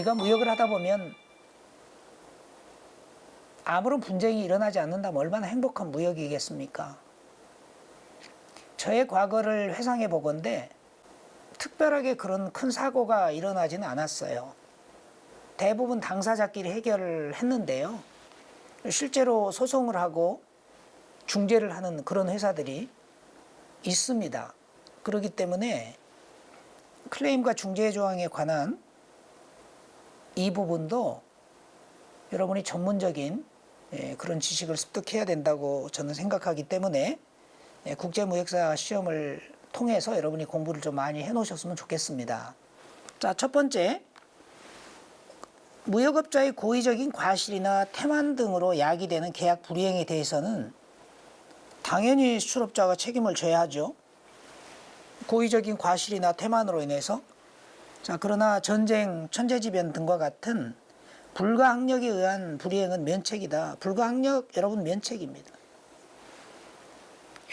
우리가 무역을 하다 보면 아무런 분쟁이 일어나지 않는다면 얼마나 행복한 무역이겠습니까? 저의 과거를 회상해 보건데 특별하게 그런 큰 사고가 일어나지는 않았어요. 대부분 당사자끼리 해결을 했는데요. 실제로 소송을 하고 중재를 하는 그런 회사들이 있습니다. 그렇기 때문에 클레임과 중재 조항에 관한 이 부분도 여러분이 전문적인 예, 그런 지식을 습득해야 된다고 저는 생각하기 때문에 예, 국제무역사 시험을 통해서 여러분이 공부를 좀 많이 해 놓으셨으면 좋겠습니다. 자, 첫 번째. 무역업자의 고의적인 과실이나 태만 등으로 야기되는 계약 불이행에 대해서는 당연히 수출업자가 책임을 져야 하죠. 고의적인 과실이나 태만으로 인해서 자 그러나 전쟁, 천재지변 등과 같은 불가항력에 의한 불이행은 면책이다. 불가항력 여러분 면책입니다.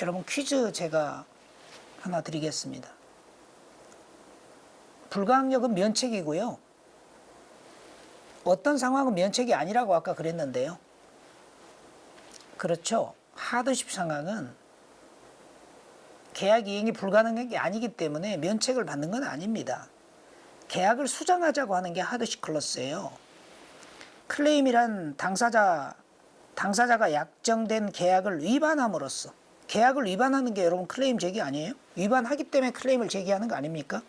여러분 퀴즈 제가 하나 드리겠습니다. 불가항력은 면책이고요. 어떤 상황은 면책이 아니라고 아까 그랬는데요. 그렇죠. 하드십 상황은 계약 이행이 불가능한 게 아니기 때문에 면책을 받는 건 아닙니다. 계약을 수정하자고 하는 게 하드십 클러스예요. 클레임이란 당사자 당사자가 약정된 계약을 위반함으로써 계약을 위반하는 게 여러분 클레임 제기 아니에요? 위반하기 때문에 클레임을 제기하는 거 아닙니까?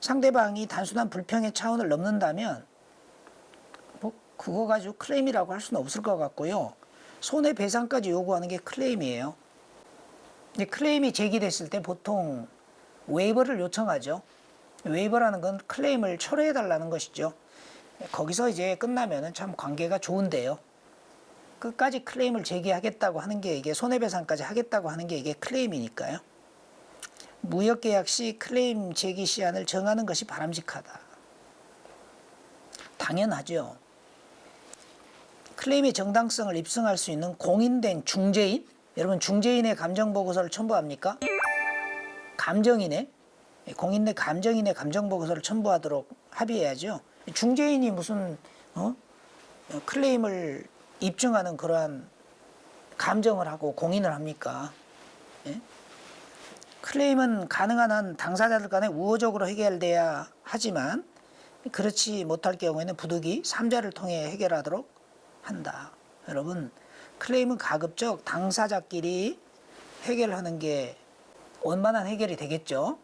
상대방이 단순한 불평의 차원을 넘는다면 뭐 그거 가지고 클레임이라고 할 수는 없을 것 같고요. 손해배상까지 요구하는 게 클레임이에요. 근데 클레임이 제기됐을 때 보통 웨이버를 요청하죠. 웨이버라는 건 클레임을 철회해 달라는 것이죠. 거기서 이제 끝나면은 참 관계가 좋은데요. 끝까지 클레임을 제기하겠다고 하는 게 이게 손해배상까지 하겠다고 하는 게 이게 클레임이니까요. 무역계약 시 클레임 제기 시한을 정하는 것이 바람직하다. 당연하죠. 클레임의 정당성을 입증할 수 있는 공인된 중재인? 여러분 중재인의 감정보고서를 첨부합니까? 감정인의 공인의 감정인의 감정 보고서를 첨부하도록 합의해야죠. 중재인이 무슨 어? 클레임을 입증하는 그러한 감정을 하고 공인을 합니까? 예? 클레임은 가능한 한 당사자들 간에 우호적으로 해결돼야 하지만 그렇지 못할 경우에는 부득이 삼자를 통해 해결하도록 한다. 여러분 클레임은 가급적 당사자끼리 해결하는 게 원만한 해결이 되겠죠.